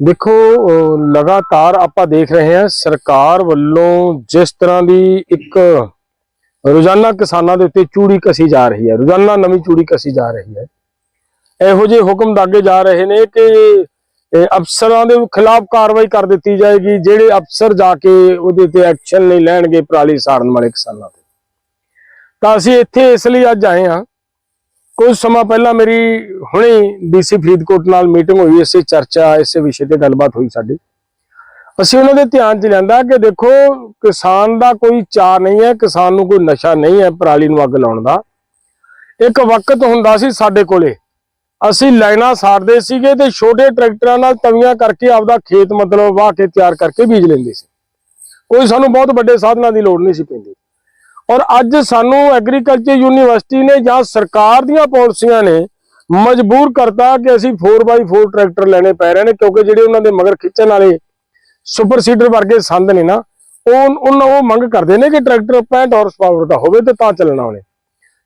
ਦੇਖੋ ਲਗਾਤਾਰ ਆਪਾਂ ਦੇਖ ਰਹੇ ਹਾਂ, ਸਰਕਾਰ ਵੱਲੋਂ ਜਿਸ ਤਰ੍ਹਾਂ ਦੀ ਇੱਕ ਰੋਜ਼ਾਨਾ ਕਿਸਾਨਾਂ ਦੇ ਉੱਤੇ ਚੂੜੀ ਕਸੀ ਜਾ ਰਹੀ ਹੈ, ਰੋਜ਼ਾਨਾ ਨਵੀਂ ਚੂੜੀ ਕਸੀ ਜਾ ਰਹੀ ਹੈ। ਇਹੋ ਜਿਹੇ ਹੁਕਮ ਦਾਗੇ ਜਾ ਰਹੇ ਨੇ ਕਿ ਅਫਸਰਾਂ ਦੇ ਖਿਲਾਫ ਕਾਰਵਾਈ ਕਰ ਦਿੱਤੀ ਜਾਏਗੀ, ਜਿਹੜੇ ਅਫਸਰ ਜਾ ਕੇ ਉਹਦੇ ਤੇ ਐਕਸ਼ਨ ਨਹੀਂ ਲੈਣਗੇ ਪਰਾਲੀ ਸਾੜਨ ਵਾਲੇ ਕਿਸਾਨਾਂ ਤੇ। ਤਾਂ ਅਸੀਂ ਇੱਥੇ ਇਸ ਲਈ ਅੱਜ ਆਏ ਹਾਂ ਕੁਝ ਸਮਾਂ ਪਹਿਲਾਂ ਮੇਰੀ ਹੁਣੇ ਡੀਸੀ ਫਰੀਦਕੋਟ ਨਾਲ ਮੀਟਿੰਗ ਹੋਈ, ਇਸੇ ਚਰਚਾ, ਇਸੇ ਵਿਸ਼ੇ ਤੇ ਗੱਲਬਾਤ ਹੋਈ ਸਾਡੀ। ਅਸੀਂ ਉਹਨਾਂ ਦੇ ਧਿਆਨ 'ਚ ਲਿਆਂਦਾ ਕਿ ਦੇਖੋ, ਕਿਸਾਨ ਦਾ ਕੋਈ ਚਾਹ ਨਹੀਂ ਹੈ, ਕਿਸਾਨ ਨੂੰ ਕੋਈ ਨਸ਼ਾ ਨਹੀਂ ਹੈ ਪਰਾਲੀ ਨੂੰ ਅੱਗ ਲਾਉਣ ਦਾ। ਇੱਕ ਵਕਤ ਹੁੰਦਾ ਸੀ ਸਾਡੇ ਕੋਲੇ। ਅਸੀਂ ਲਾਈਨਾਂ ਸਾੜਦੇ ਸੀਗੇ ਤੇ ਛੋਟੇ ਟਰੈਕਟਰਾਂ ਨਾਲ ਤਵੀਆਂ ਕਰਕੇ ਆਪਦਾ ਖੇਤ ਮਤਲਬ ਵਾਹ ਕੇ ਤਿਆਰ ਕਰਕੇ ਬੀਜ ਲੈਂਦੇ ਸੀ। ਕੋਈ ਸਾਨੂੰ ਬਹੁਤ ਵੱਡੇ ਸਾਧਨਾਂ ਦੀ ਲੋੜ ਨਹੀਂ ਸੀ ਪੈਂਦੀ। ਔਰ ਅੱਜ ਸਾਨੂੰ ਐਗਰੀਕਲਚਰ ਯੂਨੀਵਰਸਿਟੀ ਨੇ ਜਾਂ ਸਰਕਾਰ ਦੀਆਂ ਪਾਲਿਸੀਆਂ ਨੇ ਮਜਬੂਰ ਕਰਤਾ ਕਿ ਅਸੀਂ 4x4 ਟਰੈਕਟਰ ਲੈਣੇ ਪੈ ਰਹੇ ਨੇ, ਕਿਉਂਕਿ ਜਿਹੜੇ ਉਹਨਾਂ ਦੇ ਮਗਰ ਖਿੱਚਣ ਵਾਲੇ ਸੁਪਰ ਸੀਡਰ ਵਰਗੇ ਸੰਦ ਨੇ ਨਾ, ਉਹ ਉਹਨਾਂ ਉਹ ਮੰਗ ਕਰਦੇ ਨੇ ਕਿ ਟਰੈਕਟਰ 65 ਹਾਰਸ ਪਾਵਰ ਦਾ ਹੋਵੇ ਤੇ ਤਾਂ ਚੱਲਣਾ ਉਹਨੇ।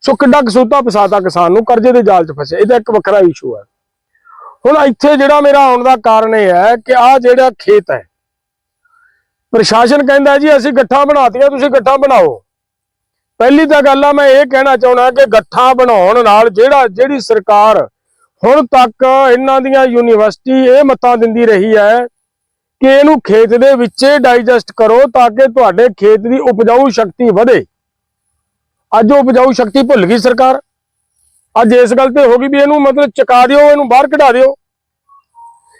ਸੋ ਕਿੱਡਾ ਕਸੂਤਾ ਫਸਾਤਾ ਕਿਸਾਨ ਨੂੰ, ਕਰਜ਼ੇ ਦੇ ਜਾਲ 'ਚ ਫਸਿਆ। ਇਹਦਾ ਇੱਕ ਵੱਖਰਾ ਇਸ਼ੂ ਹੈ। ਹੁਣ ਇੱਥੇ ਜਿਹੜਾ ਮੇਰਾ ਆਉਣ ਦਾ ਕਾਰਨ ਇਹ ਹੈ ਕਿ ਆਹ ਜਿਹੜਾ ਖੇਤ ਹੈ, ਪ੍ਰਸ਼ਾਸਨ ਕਹਿੰਦਾ ਜੀ ਅਸੀਂ ਗੱਠਾਂ ਬਣਾਤੀਆਂ, ਤੁਸੀਂ ਗੱਠਾਂ ਬਣਾਓ। ਪਹਿਲੀ ਤਾਂ ਗੱਲ ਆ, ਮੈਂ ਇਹ ਕਹਿਣਾ ਚਾਹੁੰਦਾ ਕਿ ਗੱਠਾਂ ਬਣਾਉਣ ਨਾਲ ਜਿਹੜਾ, ਜਿਹੜੀ ਸਰਕਾਰ ਹੁਣ ਤੱਕ ਇਹਨਾਂ ਦੀਆਂ ਯੂਨੀਵਰਸਿਟੀ ਇਹ ਮਤਾਂ ਦਿੰਦੀ ਰਹੀ ਹੈ ਕਿ ਇਹਨੂੰ ਖੇਤ ਦੇ ਵਿੱਚ ਡਾਈਜੈਸਟ ਕਰੋ ਤਾਂ ਕਿ ਤੁਹਾਡੇ ਖੇਤ ਦੀ ਉਪਜਾਊ ਸ਼ਕਤੀ ਵਧੇ। ਅੱਜ ਉਹ ਉਪਜਾਊ ਸ਼ਕਤੀ ਭੁੱਲ ਗਈ ਸਰਕਾਰ। ਅੱਜ ਇਸ ਗੱਲ ਤੇ ਹੋ ਗਈ ਵੀ ਇਹਨੂੰ ਮਤਲਬ ਚਕਾ ਦਿਓ, ਇਹਨੂੰ ਬਾਹਰ ਕਢਾ ਦਿਓ।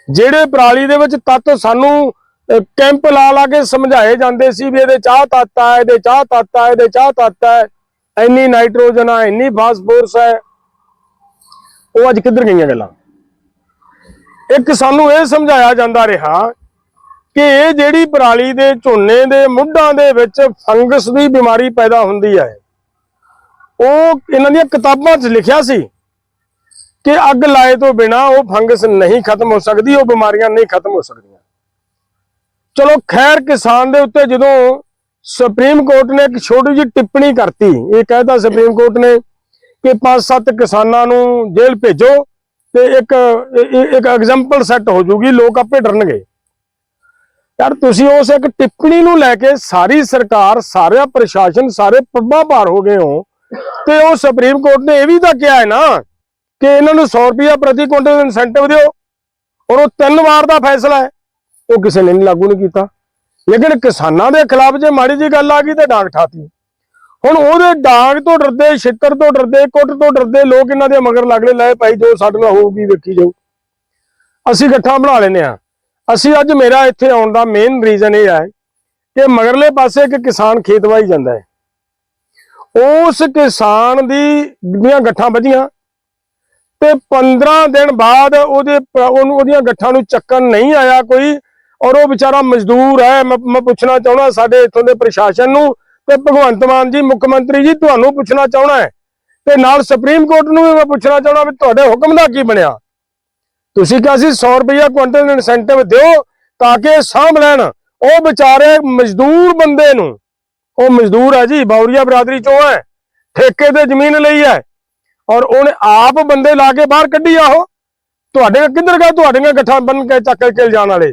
ਜਿਹੜੇ ਪਰਾਲੀ ਦੇ ਵਿੱਚ ਤੱਤ ਸਾਨੂੰ ਕੈਂਪ ਲਾ ਲਾ ਕੇ ਸਮਝਾਏ ਜਾਂਦੇ ਸੀ ਵੀ ਇਹਦੇ ਚਾਹ ਤੱਤ ਆ, ਇਹਦੇ ਚਾਹ ਤੱਤ ਆ, ਇਹਦੇ ਚਾਹ ਤੱਤ ਹੈ ਇੰਨੀ ਨਾਈਟ੍ਰੋਜਨ ਆ, ਇੰਨੀ ਫਾਸਫੋਰਸ ਹੈ ਉਹ ਅੱਜ ਕਿੱਧਰ ਗਈਆਂ ਗੱਲਾਂ? ਇੱਕ ਸਾਨੂੰ ਇਹ ਸਮਝਾਇਆ ਜਾਂਦਾ ਰਿਹਾ ਕਿ ਇਹ ਜਿਹੜੀ ਪਰਾਲੀ ਦੇ ਝੋਨੇ ਦੇ ਮੁੱਢਾਂ ਦੇ ਵਿੱਚ ਫੰਗਸ ਦੀ ਬਿਮਾਰੀ ਪੈਦਾ ਹੁੰਦੀ ਹੈ, ਉਹ ਇਹਨਾਂ ਦੀਆਂ ਕਿਤਾਬਾਂ 'ਚ ਲਿਖਿਆ ਸੀ ਕਿ ਅੱਗ ਲਾਏ ਤੋਂ ਬਿਨਾ ਉਹ ਫੰਗਸ ਨਹੀਂ ਖਤਮ ਹੋ ਸਕਦੀ, ਉਹ ਬਿਮਾਰੀਆਂ ਨਹੀਂ ਖਤਮ ਹੋ ਸਕਦੀਆਂ। ਚਲੋ ਖੈਰ ਕਿਸਾਨ ਦੇ ਉੱਤੇ ਜਦੋਂ ਸੁਪਰੀਮ ਕੋਰਟ ਨੇ ਇੱਕ ਛੋਟੀ ਜਿਹੀ ਟਿੱਪਣੀ ਕਰਤੀ, ਇਹ ਕਹਿਤਾ ਸੁਪਰੀਮ ਕੋਰਟ ਨੇ ਕਿ ਪੰਜ ਸੱਤ ਕਿਸਾਨਾਂ ਨੂੰ ਜੇਲ੍ਹ ਭੇਜੋ ਤੇ ਇੱਕ ਇੱਕ ਐਗਜ਼ਾਮਪਲ ਸੈੱਟ ਹੋ ਜੂਗੀ, ਲੋਕ ਆਪੇ ਡਰਨਗੇ। ਯਾਰ ਤੁਸੀਂ ਉਸ ਇੱਕ ਟਿੱਪਣੀ ਨੂੰ ਲੈ ਕੇ ਸਾਰੀ ਸਰਕਾਰ, ਸਾਰਾ ਪ੍ਰਸ਼ਾਸਨ, ਸਾਰੇ ਪੱਬਾਂ ਭਾਰ ਹੋ ਗਏ ਹੋ ਤੇ ਉਹ ਸੁਪਰੀਮ ਕੋਰਟ ਨੇ ਇਹ ਵੀ ਤਾਂ ਕਿਹਾ ਹੈ ਨਾ ਕਿ ਇਹਨਾਂ ਨੂੰ 100 ਰੁਪਇਆ ਪ੍ਰਤੀ ਕੁਇੰਟਲ ਇਨਸੈਂਟਿਵ ਦਿਓ ਔਰ ਉਹ ਤਿੰਨ ਵਾਰ ਦਾ ਫੈਸਲਾ ਹੈ। ਉਹ ਕਿਸੇ ਨੇ ਨਹੀਂ ਲਾਗੂ ਨਹੀਂ ਕੀਤਾ। ਲੇਕਿਨ ਕਿਸਾਨਾਂ ਦੇ ਖਿਲਾਫ ਜੇ ਮਾੜੀ ਜੀ ਗੱਲ ਆ ਗਈ ਤਾਂ ਡਾਂਗ ਠਾਤੀ। ਹੁਣ ਉਹਦੇ ਡਾਂਗ ਤੋਂ ਡਰਦੇ, ਛਿੱਤਰ ਤੋਂ ਡਰਦੇ, ਕੁੱਟ ਤੋਂ ਡਰਦੇ ਲੋਕ ਇਹਨਾਂ ਦੇ ਮਗਰ ਲੱਗਲੇ ਲਏ ਭਾਈ, ਜੋ ਸਾਡੇ ਨਾਲ ਹੋਊਗੀ ਵੇਖੀ ਜਾਊ। ਅਸੀਂ ਇਕੱਠਾ ਬਣਾ ਲੈਨੇ ਆ ਅਸੀਂ ਅੱਜ ਮੇਰਾ ਇੱਥੇ ਆਉਣ ਦਾ ਮੇਨ ਰੀਜ਼ਨ ਇਹ ਹੈ ਕਿ ਮਗਰਲੇ ਪਾਸੇ ਇੱਕ ਕਿਸਾਨ ਖੇਤ ਵਾਈ ਜਾਂਦਾ ਹੈ। ਉਸ ਕਿਸਾਨ ਦੀ ਦੀਆਂ ਗੱਠਾਂ ਵਧੀਆਂ ਤੇ 15 ਦਿਨ ਬਾਅਦ ਉਹਦੇ ਉਹਨੂੰ ਉਹਦੀਆਂ ਗੱਠਾਂ ਨੂੰ ਚੱਕਣ ਨਹੀਂ ਆਇਆ ਕੋਈ ਔਰ ਉਹ ਵਿਚਾਰਾ ਮਜ਼ਦੂਰ ਹੈ, ਮੈਂ ਮੈਂ ਪੁੱਛਣਾ ਚਾਹੁੰਦਾ ਸਾਡੇ ਇੱਥੋਂ ਦੇ ਪ੍ਰਸ਼ਾਸਨ ਨੂੰ ਤੇ ਭਗਵੰਤ ਮਾਨ ਜੀ, ਮੁੱਖ ਮੰਤਰੀ ਜੀ, ਤੁਹਾਨੂੰ ਪੁੱਛਣਾ ਚਾਹੁੰਦਾ ਹੈ। ਤੇ ਨਾਲ ਸੁਪਰੀਮ ਕੋਰਟ ਨੂੰ ਵੀ ਮੈਂ ਪੁੱਛਣਾ ਚਾਹੁੰਦਾ ਵੀ ਤੁਹਾਡੇ ਹੁਕਮ ਦਾ ਕੀ ਬਣਿਆ? ਤੁਸੀਂ ਕਿਹਾ ਸੀ 100 ਰੁਪਇਆ ਕੁਇੰਟਲ ਇਨਸੈਂਟਿਵ ਦਿਓ ਤਾਂ ਕਿ ਸਾਂਭ ਲੈਣ। ਉਹ ਵਿਚਾਰੇ ਮਜ਼ਦੂਰ ਬੰਦੇ ਨੂੰ, ਉਹ ਮਜ਼ਦੂਰ ਹੈ ਜੀ, ਬੌਰੀਆ ਬਰਾਦਰੀ ਚੋਂ ਹੈ, ਠੇਕੇ ਤੇ ਜ਼ਮੀਨ ਲਈ ਹੈ। ਔਰ ਉਹਨੇ ਆਪ ਬੰਦੇ ਲਾ ਕੇ ਬਾਹਰ ਕੱਢੀ ਆ ਉਹ। ਤੁਹਾਡੇ ਕਿੱਧਰ ਗਏ? ਤੁਹਾਡੀਆਂ ਗੱਠਾਂ ਬੰਨ ਕੇ ਚੱਕ ਕੇ ਜਾਣ ਵਾਲੇ।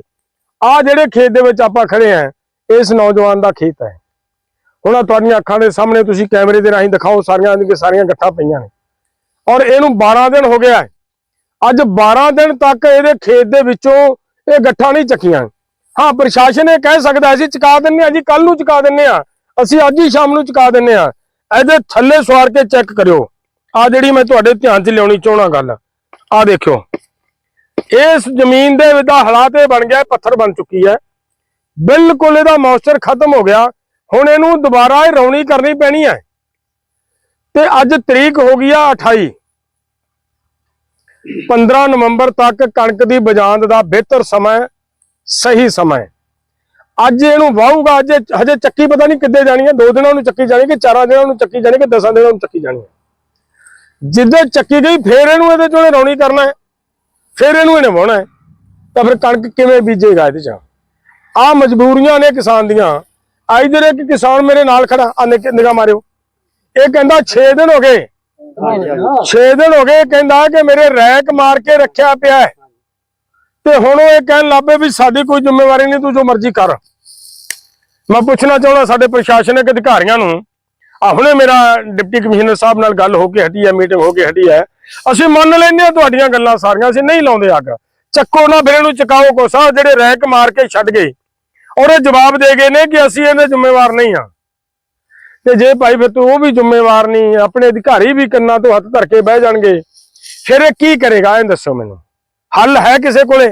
ਆ ਜਿਹੜੇ ਖੇਤ ਦੇ ਵਿੱਚ ਆਪਾਂ ਖੜੇ ਆ, ਇਸ ਨੌਜਵਾਨ ਦਾ ਖੇਤ ਹੈ। ਹੁਣ ਆਹ ਤੁਹਾਡੀਆਂ ਅੱਖਾਂ ਦੇ ਸਾਹਮਣੇ ਤੁਸੀਂ ਕੈਮਰੇ ਦੇ ਰਾਹੀਂ ਦਿਖਾਓ, ਸਾਰੀਆਂ ਦੀਆਂ ਸਾਰੀਆਂ ਗੱਠਾਂ ਪਈਆਂ ਨੇ। ਔਰ ਇਹਨੂੰ 12 ਦਿਨ ਹੋ ਗਿਆ ਅੱਜ 12 ਦਿਨ ਤੱਕ ਇਹਦੇ ਖੇਤ ਦੇ ਵਿੱਚੋਂ ਇਹ ਗੱਠਾਂ ਨਹੀਂ ਚੱਕੀਆਂ। ਹਾਂ, ਪ੍ਰਸ਼ਾਸਨ ਇਹ ਕਹਿ ਸਕਦਾ ਅਸੀਂ ਚੁਕਾ ਦਿੰਨੇ ਆ ਜੀ ਕੱਲ ਨੂੰ ਚੁਕਾ ਦਿੰਨੇ ਆ। ਅਸੀਂ ਅੱਜ ਹੀ ਸ਼ਾਮ ਨੂੰ ਚੁਕਾ ਦਿੰਨੇ ਆ। ਇਹਦੇ ਥੱਲੇ ਸਵਾਰ ਕੇ ਚੈੱਕ ਕਰਿਓ। ਆ ਜਿਹੜੀ ਮੈਂ ਤੁਹਾਡੇ ਧਿਆਨ 'ਚ ਲਿਆਉਣੀ ਚਾਹਣਾ ਗੱਲ ਆ ਦੇਖਿਓ। ਇਸ ਜ਼ਮੀਨ ਦੇ ਵਿੱਚ ਹਾਲਾਤ ਇਹ ਬਣ ਗਿਆ ਪੱਥਰ ਬਣ ਚੁੱਕੀ ਹੈ। ਬਿਲਕੁਲ ਇਹਦਾ ਮੌਇਸਚਰ ਖਤਮ ਹੋ ਗਿਆ। ਹੁਣ ਇਹਨੂੰ ਦੁਬਾਰਾ ਇਹ ਰੌਣੀ ਕਰਨੀ ਪੈਣੀ ਹੈ। ਤੇ ਅੱਜ ਤਰੀਕ ਹੋ ਗਈ ਆ 28 15 ਨਵੰਬਰ ਤੱਕ ਕਣਕ ਦੀ ਬਜਾਂਦ ਦਾ ਬਿਹਤਰ ਸਮਾਂ ਸਹੀ ਸਮਾਂ ਹੈ। ਅੱਜ ਇਹਨੂੰ ਵਾਹੂਗਾ ਅੱਜ ਹਜੇ ਚੱਕੀ ਪਤਾ ਨਹੀਂ ਕਿੱਦੇ ਜਾਣੀ ਹੈ। ਦੋ ਦਿਨਾਂ ਨੂੰ ਚੱਕੀ ਜਾਣੀ ਕਿ ਚਾਰਾਂ ਦਿਨਾਂ ਨੂੰ ਚੱਕੀ ਜਾਣੀ ਕਿ ਦਸਾਂ ਦਿਨਾਂ ਨੂੰ ਚੱਕੀ ਜਾਣੀ ਹੈ। ਜਿੱਦੇ ਚੱਕੀ ਗਈ, ਫੇਰ ਇਹਨੂੰ ਇਹਦੇ ਚੋਂ ਰੌਣੀ ਕਰਨਾ ਹੈ। ਫਿਰ ਇਹਨੂੰ ਇਹਨੇ ਵਾਹੁਣਾ ਹੈ। ਤਾਂ ਫਿਰ ਕਣਕ ਕਿਵੇਂ ਬੀਜੇਗਾ ਇਹਦੇ ਚ? ਆ ਮਜਬੂਰੀਆਂ ਨੇ ਕਿਸਾਨ ਦੀਆਂ। ਅੱਜ ਦੇ ਇੱਕ ਕਿਸਾਨ ਮੇਰੇ ਨਾਲ ਖੜਾ ਆ ਨਿਗਾਹ ਮਾਰਿਓ। ਇਹ ਕਹਿੰਦਾ 6 ਦਿਨ ਹੋ ਗਏ। 6 ਦਿਨ ਹੋ ਗਏ ਇਹ ਕਹਿੰਦਾ ਕਿ ਮੇਰੇ ਰੈਕ ਮਾਰ ਕੇ ਰੱਖਿਆ ਪਿਆ ਹੈ। ਤੇ ਹੁਣ ਉਹ ਇਹ ਕਹਿਣ ਲੱਭੇ ਵੀ ਸਾਡੀ ਕੋਈ ਜ਼ਿੰਮੇਵਾਰੀ ਨਹੀਂ, ਤੂੰ ਜੋ ਮਰਜ਼ੀ ਕਰ। ਮੈਂ ਪੁੱਛਣਾ ਚਾਹੁੰਦਾ ਸਾਡੇ ਪ੍ਰਸ਼ਾਸਨਿਕ ਅਧਿਕਾਰੀਆਂ ਨੂੰ ਆ ਹੁਣੇ ਮੇਰਾ ਡਿਪਟੀ ਕਮਿਸ਼ਨਰ ਸਾਹਿਬ ਨਾਲ ਗੱਲ ਹੋ ਕੇ ਹਟੀ ਹੈ ਮੀਟਿੰਗ ਹੋ ਕੇ ਹਟੀ ਹੈ। ਅਸੀਂ ਮੰਨ ਲੈਂਦੇ ਹਾਂ ਤੁਹਾਡੀਆਂ ਗੱਲਾਂ ਸਾਰੀਆਂ, ਅਸੀਂ ਨਹੀਂ ਲਾਉਂਦੇ ਅੱਗ। ਚੱਕੋ ਨਾ ਫਿਰ ਇਹਨੂੰ ਚਕਾਓ ਕੋਸਾ ਜਿਹੜੇ ਰੈਕ ਮਾਰ ਕੇ ਛੱਡ ਗਏ ਔਰ ਇਹ ਜਵਾਬ ਦੇ ਗਏ ਨੇ ਕਿ ਅਸੀਂ ਇਹਦੇ ਜ਼ਿੰਮੇਵਾਰ ਨਹੀਂ ਆ ਤੇ ਜੇ ਭਾਈ ਫਿਰ ਤੂੰ ਉਹ ਵੀ ਜ਼ਿੰਮੇਵਾਰ ਨਹੀਂ, ਆਪਣੇ ਅਧਿਕਾਰੀ ਵੀ ਕੰਨਾਂ ਤੋਂ ਹੱਥ ਧਰ ਕੇ ਬਹਿ ਜਾਣਗੇ, ਫਿਰ ਇਹ ਕੀ ਕਰੇਗਾ, ਇਹ ਦੱਸੋ ਮੈਨੂੰ। ਹੱਲ ਹੈ ਕਿਸੇ ਕੋਲੇ?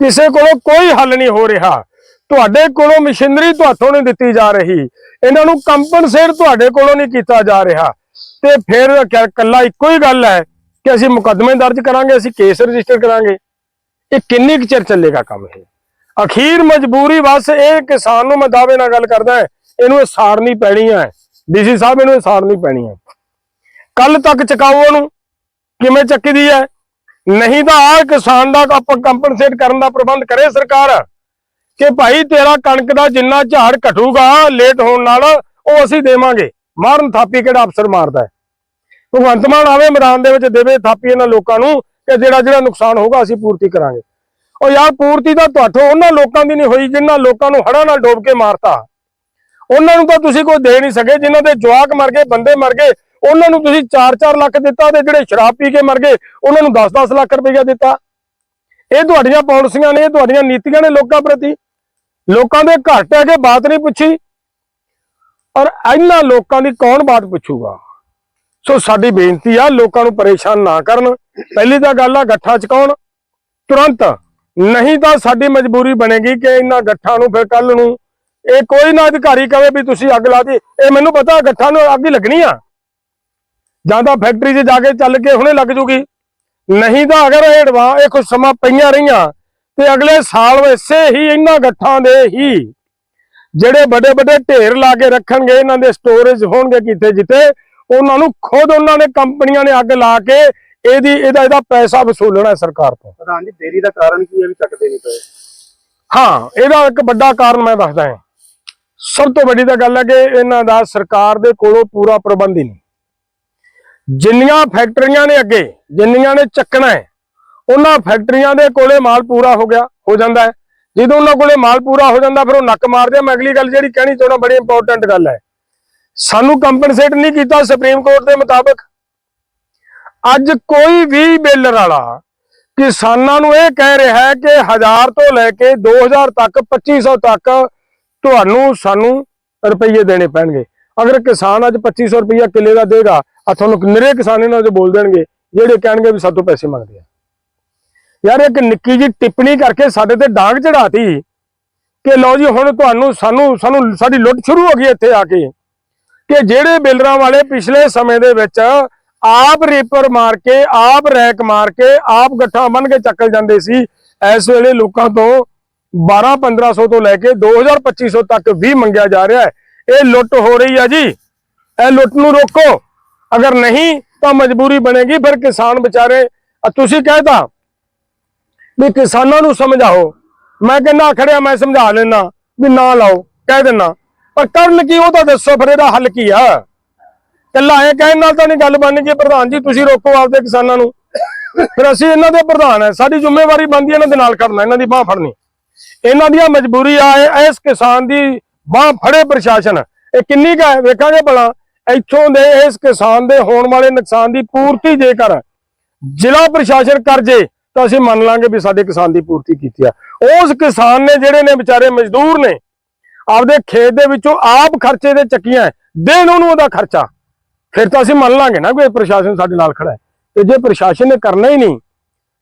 ਕਿਸੇ ਕੋਲੋਂ ਕੋਈ ਹੱਲ ਨਹੀਂ ਹੋ ਰਿਹਾ। ਤੁਹਾਡੇ ਕੋਲੋਂ ਮਸ਼ੀਨਰੀ ਤੁਹਾਥੋਂ ਨਹੀਂ ਦਿੱਤੀ ਜਾ ਰਹੀ। ਇਹਨਾਂ ਨੂੰ ਕੰਪਨਸੇਟ ਤੁਹਾਡੇ ਕੋਲੋਂ ਨਹੀਂ ਕੀਤਾ ਜਾ ਰਿਹਾ। ਤੇ ਫਿਰ ਕ- ਕੱਲਾ ਇੱਕੋ ਹੀ ਗੱਲ ਹੈ ਕਿ ਅਸੀਂ ਮੁਕੱਦਮੇ ਦਰਜ ਕਰਾਂਗੇ, ਅਸੀਂ ਕੇਸ ਰਜਿਸਟਰ ਕਰਾਂਗੇ। ਇਹ ਕਿੰਨੀ ਕੁ ਚਿਰ ਚੱਲੇਗਾ ਕੰਮ ਇਹ? ਅਖੀਰ ਮਜਬੂਰੀ ਬਸ ਇਹ ਕਿਸਾਨ ਨੂੰ ਮੈਂ ਦਾਅਵੇ ਨਾਲ ਗੱਲ ਕਰਦਾ ਇਹਨੂੰ ਇਹ ਸਾੜਨੀ ਪੈਣੀ ਹੈ। ਡੀਸੀ ਸਾਹਿਬ, ਇਹਨੂੰ ਇਹ ਸਾੜਨੀ ਪੈਣੀ ਹੈ। ਕੱਲ ਤੱਕ ਚਕਾਓ ਉਹਨੂੰ। ਕਿਵੇਂ ਚੱਕਦੀ ਹੈ? ਨਹੀਂ ਤਾਂ ਆ ਕਿਸਾਨ ਦਾ ਆਪਾਂ ਕੰਪਨਸੇਟ ਕਰਨ ਦਾ ਪ੍ਰਬੰਧ ਕਰੇ ਸਰਕਾਰ। ਕਿ ਭਾਈ ਤੇਰਾ ਕਣਕ ਦਾ ਜਿੰਨਾ ਝਾੜ ਘਟੂਗਾ ਲੇਟ ਹੋਣ ਨਾਲ ਉਹ ਅਸੀਂ ਦੇਵਾਂਗੇ। ਮਾਰਨ ਥਾਪੀ ਕਿਹੜਾ ਅਫਸਰ ਮਾਰਦਾ ਹੈ? ਭਗਵੰਤ ਮਾਨ ਆਵੇ, ਮੈਦਾਨ ਦੇ ਵਿੱਚ ਦੇਵੇ ਥਾਪੀ ਇਹਨਾਂ ਲੋਕਾਂ ਨੂੰ ਕਿ ਜਿਹੜਾ ਜਿਹੜਾ ਨੁਕਸਾਨ ਹੋਊਗਾ ਅਸੀਂ ਪੂਰਤੀ ਕਰਾਂਗੇ। ਉਹ ਯਾਰ ਪੂਰਤੀ ਤਾਂ ਤੁਹਾਥੋਂ ਉਹਨਾਂ ਲੋਕਾਂ ਦੀ ਨਹੀਂ ਹੋਈ ਜਿਨ੍ਹਾਂ ਲੋਕਾਂ ਨੂੰ ਹੜ੍ਹਾਂ ਨਾਲ ਡੋਬ ਕੇ ਮਾਰਤਾ। ਉਹਨਾਂ ਨੂੰ ਤਾਂ ਤੁਸੀਂ ਕੋਈ ਦੇ ਨਹੀਂ ਸਕੇ, ਜਿਨ੍ਹਾਂ ਦੇ ਜਵਾਕ ਮਰ ਗਏ, ਬੰਦੇ ਮਰ ਗਏ, ਉਹਨਾਂ ਨੂੰ ਤੁਸੀਂ 4-4 ਲੱਖ ਦਿੱਤਾ ਤੇ ਜਿਹੜੇ ਸ਼ਰਾਬ ਪੀ ਕੇ ਮਰ ਗਏ, ਉਹਨਾਂ ਨੂੰ 10-10 ਲੱਖ ਰੁਪਈਆ ਦਿੱਤਾ। ਇਹ ਤੁਹਾਡੀਆਂ ਪਾਲਿਸੀਆਂ ਨੇ, ਇਹ ਤੁਹਾਡੀਆਂ ਨੀਤੀਆਂ ਨੇ ਲੋਕਾਂ ਪ੍ਰਤੀ। ਲੋਕਾਂ ਦੇ ਘਰ ਟਹਿ ਕੇ ਬਾਤ ਨਹੀਂ ਪੁੱਛੀ ਔਰ ਇਹਨਾਂ ਲੋਕਾਂ ਦੀ ਕੌਣ ਬਾਤ ਪੁੱਛੂਗਾ? ਸੋ ਸਾਡੀ ਬੇਨਤੀ ਆ, ਲੋਕਾਂ ਨੂੰ ਪਰੇਸ਼ਾਨ ਨਾ ਕਰਨ। ਪਹਿਲੀ ਤਾਂ ਗੱਲ ਆ, ਗੱਠਾ ਚਕਾਉਣ ਤੁਰੰਤ। ਨਹੀਂ ਤਾਂ ਸਾਡੀ ਮਜਬੂਰੀ ਬਣੇਗੀ ਕਿ ਇਹਨਾਂ ਗੱਠਾਂ ਨੂੰ ਫਿਰ ਕੱਲ ਨੂੰ ਇਹ ਕੋਈ ਨਾ ਅਧਿਕਾਰੀ ਕਵੇ ਵੀ ਤੁਸੀਂ ਅੱਗ ਲਾਤੀ ਇਹ ਮੈਨੂੰ ਪਤਾ, ਗੱਠਾਂ ਨੂੰ ਅੱਗ ਹੀ ਲੱਗਣੀ ਆ। ਜਾਂ ਤਾਂ ਫੈਕਟਰੀ 'ਚ ਜਾ ਕੇ ਚੱਲ ਕੇ ਹੁਣੇ ਲੱਗ ਜੂਗੀ। ਨਹੀਂ ਤਾਂ ਅਗਰ ਇਹ ਐਡਵਾਂ ਇਹ ਕੁਝ ਸਮਾਂ ਪਈਆਂ ਰਹੀਆਂ ਤੇ ਅਗਲੇ ਸਾਲ ਵੈਸੇ ਹੀ ਇਹਨਾਂ ਗੱਠਾਂ ਦੇ ਹੀ ਜਿਹੜੇ ਵੱਡੇ ਵੱਡੇ ਢੇਰ ਲਾ ਕੇ ਰੱਖਣਗੇ ਇਹਨਾਂ ਦੇ ਸਟੋਰੇਜ ਹੋਣਗੇ ਕਿਤੇ ਜਿੱਤੇ ਉਹਨਾਂ ਨੂੰ ਖੁਦ ਉਹਨਾਂ ਨੇ ਕੰਪਨੀਆਂ ਨੇ ਅੱਗ ਲਾ ਕੇ ਇਹਦੀ ਇਹਦਾ ਇਹਦਾ ਪੈਸਾ ਵਸੂਲਣਾ ਸਰਕਾਰ ਤੋਂ। ਪ੍ਰਧਾਨ ਜੀ ਦੇਰੀ ਦਾ ਕਾਰਨ ਕੀ ਹੈ ਵੀ ਚੱਕਦੇ ਨਹੀਂ ਪਏ? ਹਾਂ ਇਹਦਾ ਇੱਕ ਵੱਡਾ ਕਾਰਨ ਮੈਂ ਦੱਸਦਾ ਹਾਂ। ਸਭ ਤੋਂ ਵੱਡੀ ਤਾਂ ਗੱਲ ਹੈ ਕਿ ਇਹਨਾਂ ਦਾ ਸਰਕਾਰ ਦੇ ਕੋਲੋਂ ਪੂਰਾ ਪ੍ਰਬੰਧ ਹੀ ਨਹੀਂ। ਜਿੰਨੀਆਂ ਫੈਕਟਰੀਆਂ ਨੇ ਅੱਗੇ ਜਿੰਨੀਆਂ ਨੇ ਚੱਕਣਾ ਹੈ ਉਹਨਾਂ ਫੈਕਟਰੀਆਂ ਦੇ ਕੋਲੇ ਮਾਲ ਪੂਰਾ ਹੋ ਗਿਆ, ਹੋ ਜਾਂਦਾ ਹੈ। ਜਦੋਂ ਉਹਨਾਂ ਕੋਲੇ ਮਾਲ ਪੂਰਾ ਹੋ ਜਾਂਦਾ, ਫਿਰ ਉਹ ਨੱਕ ਮਾਰਦੇ ਆ। ਮੈਂ ਅਗਲੀ ਗੱਲ ਜਿਹੜੀ ਕਹਿਣੀ ਚਾਹੁੰਦਾ ਬੜੀ ਇੰਪੋਰਟੈਂਟ ਗੱਲ ਹੈ। ਸਾਨੂੰ ਕੰਪਨਸੇਟ ਨਹੀਂ ਕੀਤਾ ਸੁਪਰੀਮ ਕੋਰਟ ਦੇ ਮੁਤਾਬਕ। ਅੱਜ ਕੋਈ ਵੀ ਬਿਲਰ ਵਾਲਾ ਕਿਸਾਨਾਂ ਨੂੰ ਇਹ ਕਹਿ ਰਿਹਾ ਹੈ ਕਿ 1000 ਤੋਂ ਲੈ ਕੇ 2000 ਤੱਕ 2500 ਤੱਕ ਤੁਹਾਨੂੰ ਸਾਨੂੰ ਰੁਪਈਏ ਦੇਣੇ ਪੈਣਗੇ। ਅਗਰ ਕਿਸਾਨ ਅੱਜ 2500 ਰੁਪਈਆ ਕਿੱਲੇ ਦਾ ਦੇਗਾ ਆ ਤੁਹਾਨੂੰ ਨਿਰੇ ਕਿਸਾਨ ਇਹਨਾਂ ਦੇ ਬੋਲ ਦੇਣਗੇ, ਜਿਹੜੇ ਕਹਿਣਗੇ ਵੀ ਸਾਡੇ ਤੋਂ ਪੈਸੇ ਮੰਗਦੇ ਆ। ਯਾਰ ਇੱਕ ਨਿੱਕੀ ਜੀ ਟਿੱਪਣੀ ਕਰਕੇ ਸਾਡੇ ਤੇ ਡਾਂਗ ਚੜਾਤੀ ਕਿ ਲਓ ਜੀ ਹੁਣ ਤੁਹਾਨੂੰ ਸਾਨੂੰ ਸਾਨੂੰ ਸਾਡੀ ਲੁੱਟ ਸ਼ੁਰੂ ਹੋ ਗਈ ਇੱਥੇ ਆ ਕੇ। ਕਿ ਜਿਹੜੇ ਬਿਲਰਾਂ ਵਾਲੇ ਪਿਛਲੇ ਸਮੇਂ ਦੇ ਵਿੱਚ ਆਪ ਰੀਪਰ ਮਾਰ ਕੇ, ਆਪ ਰੈਕ ਮਾਰ ਕੇ, ਆਪ ਗੱਠਾਂ ਬੰਨ ਕੇ ਚੱਕਲ ਜਾਂਦੇ ਸੀ, ਇਸ ਵੇਲੇ ਲੋਕਾਂ ਤੋਂ 12 1500 ਤੋਂ ਲੈ ਕੇ 2000 2500 ਤੱਕ ਵੀ ਮੰਗਿਆ ਜਾ ਰਿਹਾ ਹੈ। ਇਹ ਲੁੱਟ ਹੋ ਰਹੀ ਆ ਜੀ। ਇਹ ਲੁੱਟ ਨੂੰ ਰੋਕੋ। ਅਗਰ ਨਹੀਂ ਤਾਂ ਮਜਬੂਰੀ ਬਣੇਗੀ। ਫਿਰ ਕਿਸਾਨ ਵਿਚਾਰੇ, ਅ, ਤੁਸੀਂ ਕਹਿਤਾ ਵੀ ਕਿਸਾਨਾਂ ਨੂੰ ਸਮਝਾਓ। ਮੈਂ ਕਹਿੰਦਾ ਖੜਿਆ, ਮੈਂ ਸਮਝਾ ਲੈਣਾ ਵੀ ਨਾ ਲਾਓ, ਕਹਿ ਦਿੰਨਾ ਪਰ ਕਰਨ ਕੀ ਉਹ ਤਾਂ ਦੱਸੋ, ਫਿਰ ਇਹਦਾ ਹੱਲ ਕੀ ਆ? ਕੱਲਾ ਇਹ ਕਹਿਣ ਨਾਲ ਤਾਂ ਨਹੀਂ ਗੱਲ ਬਣਨੀ ਪ੍ਰਧਾਨ ਜੀ, ਤੁਸੀਂ ਰੋਕੋ ਆਪਦੇ ਕਿਸਾਨਾਂ ਨੂੰ। ਫਿਰ ਅਸੀਂ ਇਹਨਾਂ ਦੇ ਪ੍ਰਧਾਨ ਹੈ ਸਾਡੀ ਜ਼ਿੰਮੇਵਾਰੀ ਬਣਦੀ ਇਹਨਾਂ ਦੇ ਨਾਲ ਕਰਨਾ, ਇਹਨਾਂ ਦੀ ਬਾਹ ਫੜਨੀ। ਇਹਨਾਂ ਦੀਆਂ ਮਜਬੂਰੀ ਆ ਇਸ ਕਿਸਾਨ ਦੀ ਬਾਹ ਫੜੇ ਪ੍ਰਸ਼ਾਸਨ। ਇਹ ਕਿੰਨੀ ਕੁ ਵੇਖਾਂਗੇ ਭਲਾ। ਇੱਥੋਂ ਦੇ ਇਸ ਕਿਸਾਨ ਦੇ ਹੋਣ ਵਾਲੇ ਨੁਕਸਾਨ ਦੀ ਪੂਰਤੀ ਜੇਕਰ ਜ਼ਿਲ੍ਹਾ ਪ੍ਰਸ਼ਾਸਨ ਕਰਜ਼ੇ ਤਾਂ ਅਸੀਂ ਮੰਨ ਲਾਂਗੇ ਵੀ ਸਾਡੇ ਕਿਸਾਨ ਦੀ ਪੂਰਤੀ ਕੀਤੀ ਆ। ਉਸ ਕਿਸਾਨ ਨੇ ਜਿਹੜੇ ਨੇ ਵਿਚਾਰੇ ਮਜ਼ਦੂਰ ਨੇ, ਆਪਦੇ ਖੇਤ ਦੇ ਵਿੱਚੋਂ ਆਪ ਖਰਚੇ ਦੇ ਚੱਕੀਆਂ ਦੇਣ ਉਹਨੂੰ ਉਹਦਾ ਖਰਚਾ। ਫਿਰ ਤਾਂ ਅਸੀਂ ਮੰਨ ਲਾਂਗੇ ਨਾ ਕੋਈ ਪ੍ਰਸ਼ਾਸਨ ਸਾਡੇ ਨਾਲ ਖੜਾ ਹੈ। ਤੇ ਜੇ ਪ੍ਰਸ਼ਾਸਨ ਨੇ ਕਰਨਾ ਹੀ ਨਹੀਂ,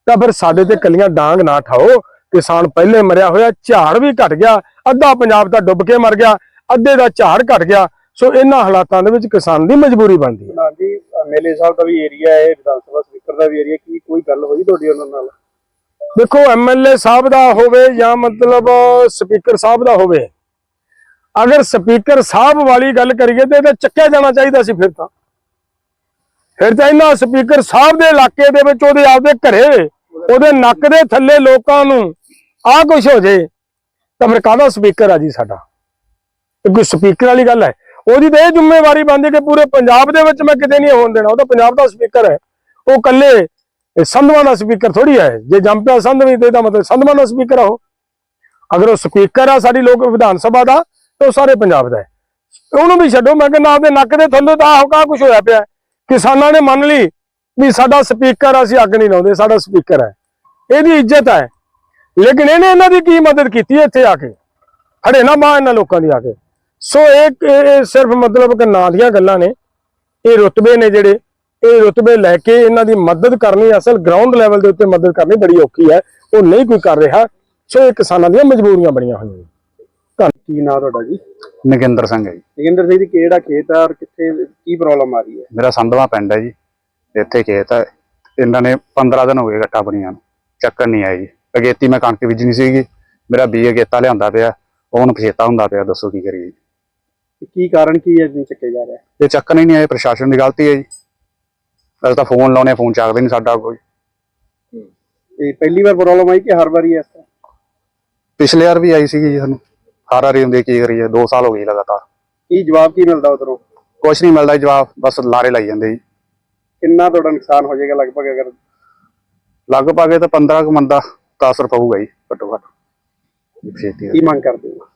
ਤਾਂ ਫਿਰ ਸਾਡੇ ਤੇ ਕੱਲੀਆਂ ਡਾਂਗ ਨਾ ਠਾਓ। ਕਿਸਾਨ ਪਹਿਲੇ ਮਰਿਆ ਹੋਇਆ, ਝਾੜ ਵੀ ਘਟ ਗਿਆ, ਅੱਧਾ ਪੰਜਾਬ ਤਾਂ ਡੁੱਬ ਕੇ ਮਰ ਗਿਆ, ਅੱਧੇ ਦਾ ਝਾੜ ਘਟ ਗਿਆ। ਸੋ ਇਹਨਾਂ ਹਾਲਾਤਾਂ ਦੇ ਵਿੱਚ ਕਿਸਾਨ ਦੀ ਮਜਬੂਰੀ ਬਣਦੀ ਹੈ। ਪ੍ਰਧਾਨ ਜੀ ਮੇਲੇ ਸਾਹਿਬ ਦਾ ਵੀ ਏਰੀਆ ਹੈ ਵਿਧਾਨ ਸਭਾ ਸਪੀਕਰ ਦਾ ਵੀ ਏਰੀਆ ਕੀ ਕੋਈ ਗੱਲ ਹੋਈ ਤੁਹਾਡੀ ਉਹਨਾਂ ਨਾਲ? ਦੇਖੋ ਐਮਐਲਏ ਸਾਹਿਬ ਦਾ ਹੋਵੇ ਜਾਂ ਮਤਲਬ ਸਪੀਕਰ ਸਾਹਿਬ ਦਾ ਹੋਵੇ ਅਗਰ ਸਪੀਕਰ ਸਾਹਿਬ ਵਾਲੀ ਗੱਲ ਕਰੀਏ ਤੇ ਇਹਦਾ ਚੱਕਿਆ ਜਾਣਾ ਚਾਹੀਦਾ ਸੀ ਫਿਰ ਤਾਂ। ਫਿਰ ਤਾਂ ਇਹਨਾਂ ਸਪੀਕਰ ਸਾਹਿਬ ਦੇ ਇਲਾਕੇ ਦੇ ਵਿੱਚ ਉਹਦੇ ਆਪਦੇ ਘਰੇ ਉਹਦੇ ਨੱਕ ਦੇ ਥੱਲੇ ਲੋਕਾਂ ਨੂੰ ਆਹ ਕੁਝ ਹੋ ਜੇ ਤਾਂ ਫਿਰ ਕਾਹਦਾ ਸਪੀਕਰ ਆ ਜੀ ਸਾਡਾ? ਇਹ ਕੋਈ ਸਪੀਕਰ ਵਾਲੀ ਗੱਲ ਹੈ। ਉਹਦੀ ਤਾਂ ਇਹ ਜ਼ਿੰਮੇਵਾਰੀ ਬਣਦੀ ਕਿ ਪੂਰੇ ਪੰਜਾਬ ਦੇ ਵਿੱਚ ਮੈਂ ਕਿਤੇ ਨਹੀਂ ਹੋਣ ਦੇਣਾ। ਉਹ ਤਾਂ ਪੰਜਾਬ ਦਾ ਸਪੀਕਰ ਹੈ। ਉਹ ਇਕੱਲੇ ਸੰਧਵਾਂ ਦਾ ਸਪੀਕਰ ਥੋੜੀ ਹੈ ਜੇ ਜੰਪਿਆ ਸੰਧਵੀ ਤੇ ਇਹਦਾ ਮਤਲਬ ਸੰਧਵਾਂ ਦਾ ਸਪੀਕਰ ਆ ਉਹ। ਅਗਰ ਉਹ ਸਪੀਕਰ ਆ ਸਾਡੀ ਲੋਕ ਵਿਧਾਨ ਸਭਾ ਦਾ, ਤੇ ਉਹ ਸਾਰੇ ਪੰਜਾਬ ਦਾ ਹੈ। ਉਹਨੂੰ ਵੀ ਛੱਡੋ। ਮੈਂ ਕਹਿੰਦਾ ਆਪਦੇ ਨੱਕ ਦੇ ਥੱਲੇ ਤਾਂ ਆਹ ਕਾ ਕੁਝ ਹੋਇਆ ਪਿਆ ਕਿਸਾਨਾਂ ਨੇ ਮੰਨ ਲਈ ਵੀ ਸਾਡਾ ਸਪੀਕਰ ਅਸੀਂ ਅੱਗ ਨਹੀਂ ਲਾਉਂਦੇ। ਸਾਡਾ ਸਪੀਕਰ ਹੈ। ਇਹਦੀ ਇੱਜ਼ਤ ਹੈ। ਲੇਕਿਨ ਇਹਨੇ ਇਹਨਾਂ ਦੀ ਕੀ ਮਦਦ ਕੀਤੀ ਇੱਥੇ ਆ ਕੇ? ਖੜੇ ਨਾ ਮਾਂ ਇਹਨਾਂ ਲੋਕਾਂ ਦੀ ਆ ਕੇ। ਸੋ ਇਹ ਸਿਰਫ ਮਤਲਬ ਕਿ ਨਾਂ ਦੀਆਂ ਗੱਲਾਂ ਨੇ। ਇਹ ਰੁਤਬੇ ਨੇ ਜਿਹੜੇ ਇਹ ਰੁਤਬੇ ਲੈ ਕੇ ਇਹਨਾਂ ਦੀ ਮਦਦ ਕਰਨੀ ਅਸਲ ਗਰਾਊਂਡ ਲੈਵਲ ਦੇ ਉੱਤੇ ਮਦਦ ਕਰਨੀ ਬੜੀ ਔਖੀ ਹੈ। ਉਹ ਨਹੀਂ ਕੋਈ ਕਰ ਰਿਹਾ। ਸੋ ਇਹ ਕਿਸਾਨਾਂ ਦੀਆਂ ਮਜਬੂਰੀਆਂ ਬਣੀਆਂ ਹੋਈਆਂ ਨੇ। ਕੀ ਨਾਂ ਤੁਹਾਡਾ ਜੀ? ਨਗਿੰਦਰ ਸਿੰਘ ਹੈ ਜੀ। ਜੋਗਿੰਦਰ ਸਿੰਘ ਜੀ ਕਿਹੜਾ ਖੇਤ ਆ ਔਰ ਕਿੱਥੇ ਕੀ ਪ੍ਰੋਬਲਮ ਆ ਰਹੀ ਹੈ? ਮੇਰਾ ਸੰਧਵਾ ਪਿੰਡ ਹੈ ਜੀ। ਇੱਥੇ ਖੇਤ ਹੈ ਇਹਨਾਂ ਨੇ 15 ਦਿਨ ਹੋ ਗਏ ਗੱਟਾ ਬਣੀਆਂ ਨੂੰ। ਚੱਕਰ ਨਹੀਂ ਆਇਆ ਜੀ। ਅਗੇਤੀ ਮੈਂ ਕਣਕ ਬੀਜਣੀ ਸੀਗੀ। ਮੇਰਾ ਬੀ ਅਗੇਤਾ ਲਿਆਂਦਾ ਪਿਆ। ਉਹ ਹੁਣ ਪਛੇਤਾ ਹੁੰਦਾ ਪਿਆ। ਦੱਸੋ ਕੀ ਕਰੀਏ ਜੀ। ਤੇ ਕੀ ਕਾਰਨ ਕੀ ਹੈ ਨਹੀਂ ਚੱਕੇ ਜਾ ਰਿਹਾ? ਇਹ ਚੱਕਰ ਹੀ ਨਹੀਂ ਆਏ ਪ੍ਰਸ਼ਾਸਨ ਦੀ ਗਲਤੀ ਹੈ ਜੀ। ਅਸੀਂ ਤਾਂ ਫੋਨ ਲਾਉਣੇ ਫੋਨ ਚੱਕਦੇ ਨਹੀਂ ਸਾਡਾ ਕੋਈ। ਤੇ ਪਹਿਲੀ ਵਾਰ ਪ੍ਰੋਬਲਮ ਆਈ ਕਿ ਹਰ ਵਾਰੀ ਇਸ ਤਰ੍ਹਾਂ? ਪਿਛਲੇ ਵਾਰ ਵੀ ਆਈ ਸੀਗੀ ਜੀ ਸਾਨੂੰ। ਹਰ ਵਾਰੀ ਹੁੰਦੀ ਕੀ ਕਰੀਏ 2 ਸਾਲ ਹੋ ਗਏ ਲਗਾਤਾਰ। ਕੀ ਜਵਾਬ ਕੀ ਮਿਲਦਾ ਉਧਰੋਂ? ਕੁਛ ਨਹੀਂ ਮਿਲਦਾ ਜਵਾਬ ਬਸ ਲਾਰੇ ਲਾਈ ਜਾਂਦੇ ਜੀ। ਕਿੰਨਾ ਤੁਹਾਡਾ ਨੁਕਸਾਨ ਹੋ ਜਾਏਗਾ ਲਗਭਗ ਅਗਰ? ਲਗਭਗ ਤਾਂ 15 ਕੁ ਮੰਦਾ 10 ਰੁਪਏ ਹੋਊਗਾ ਜੀ ਘੱਟੋ ਘੱਟ। ਛੇਤੀ। ਕੀ ਮੰਗ ਕਰਦੇ ਹੋ?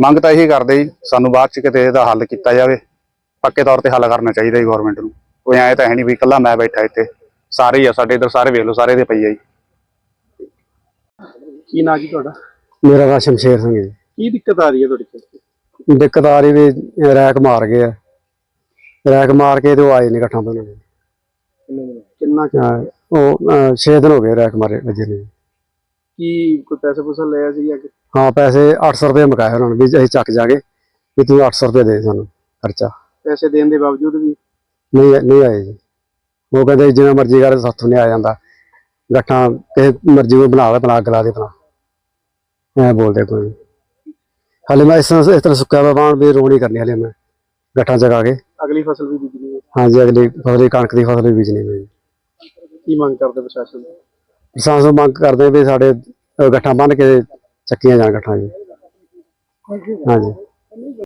ਮੰਗ ਤਾਂ ਇਹੀ ਕਰਦੇ ਜੀ ਸਾਨੂੰ ਬਾਅਦ ਚ ਕਿਤੇ ਇਹਦਾ ਹੱਲ ਕੀਤਾ ਜਾਵੇ। ਪੱਕੇ ਤੌਰ ਤੇ ਹੱਲ ਕਰਨਾ ਚਾਹੀਦਾ ਜੀ ਗਵਰਨਮੈਂਟ ਨੂੰ। ਕੋਈ ਐਂ ਤਾਂ ਹੈ ਨਹੀਂ ਵੀ ਇਕੱਲਾ ਮੈਂ ਬੈਠਾ ਇੱਥੇ। ਸਾਰੇ ਹੀ ਆ ਸਾਡੇ ਇੱਧਰ ਸਾਰੇ ਵੇਖ ਲਓ ਸਾਰੇ ਦੇ ਪਈ ਆ ਜੀ। ਕੀ ਨਾਂ ਜੀ ਤੁਹਾਡਾ? ਮੇਰਾ ਨਾਮ ਸ਼ਮਸ਼ੇਰ ਸਿੰਘ ਹੈ ਕੀ ਦਿੱਕਤ ਆ ਰਹੀ ਹੈ ਤੁਹਾਡੇ? ਜੀ। ਦਿੱਕਤ ਆ ਰਹੀ ਵੀ ਰੈਕ ਮਾਰ ਗਏ ਆ। ਰੈਕ ਮਾਰ ਕੇ ਤੇ ਉਹ ਆਏ ਨਹੀਂ ਇਕੱਠਾਂ ਤੋਂ। ਕਿੰਨਾ ਕੁ- ਹਾਂ, ਉਹ 6 ਦਿਨ ਹੋ ਗਏ ਰੈਕ ਮਾਰੇ ਵਜੇ ਨੇ ਕੀ ਕੋਈ ਪੈਸੇ ਪੂਸਾ ਲਿਆ ਸੀ ਜਾਂ ਕਿ- ਹਾਂ ਪੈਸੇ 800 ਰੁਪਏ ਮਕਾਏ ਉਹਨਾਂ ਨੇ ਵੀ ਅਸੀਂ ਚੱਕ ਜਾਗੇ ਵੀ ਤੂੰ 800 ਰੁਪਏ ਦੇ ਸਾਨੂੰ ਖਰਚਾ। ਪੈਸੇ ਦੇਣ ਦੇ ਬਾਵਜੂਦ ਵੀ? ਨਹੀਂ ਨਹੀਂ ਆਏ ਜੀ। ਉਹ ਕਹਿੰਦੇ ਜਿਵੇਂ ਮਰਜ਼ੀ ਕਰ ਸਾਥੋਂ ਨਹੀਂ ਆ ਜਾਂਦਾ। ਗੱਠਾਂ ਕਿਸੇ ਮਰਜ਼ੀ ਨੂੰ ਬਣਾ ਲੈ ਬਣਾ ਗਲਾ ਦੇ ਬਣਾ ਐ ਬੋਲਦੇ ਕੋਈ। ਹਾਲੇ ਮੈਂ ਇਸ ਤਰ੍ਹਾਂ ਇਸ ਤਰ੍ਹਾਂ ਸੁੱਕਾ ਬਾਣ ਵੀ ਰੋਣੀ ਕਰਨੀ ਹਾਲੇ ਮੈਂ ਗੱਠਾਂ ਜਗਾ ਕੇ। ਅਗਲੀ ਫਸਲ ਵੀ ਬੀਜਣੀ ਹੈ। ਹਾਂਜੀ ਅਗਲੀ ਫਸਲ ਕਣਕ ਦੀ ਫਸਲ ਵੀ ਬੀਜਣੀ ਹੈ। ਕੀ ਮੰਗ ਕਰਦੇ ਪ੍ਰਸ਼ਾਸਨ ਕਿਸਾਨ ਤੋਂ ਮੰਗ ਕਰਦੇ ਵੀ ਸਾਡੇ ਗੱਠਾਂ ਬੰਨ ਕੇ ਚੱਕੀਆਂ ਜਾਣ ਗੱਠਾਂ ਜੀ। ਹਾਂਜੀ।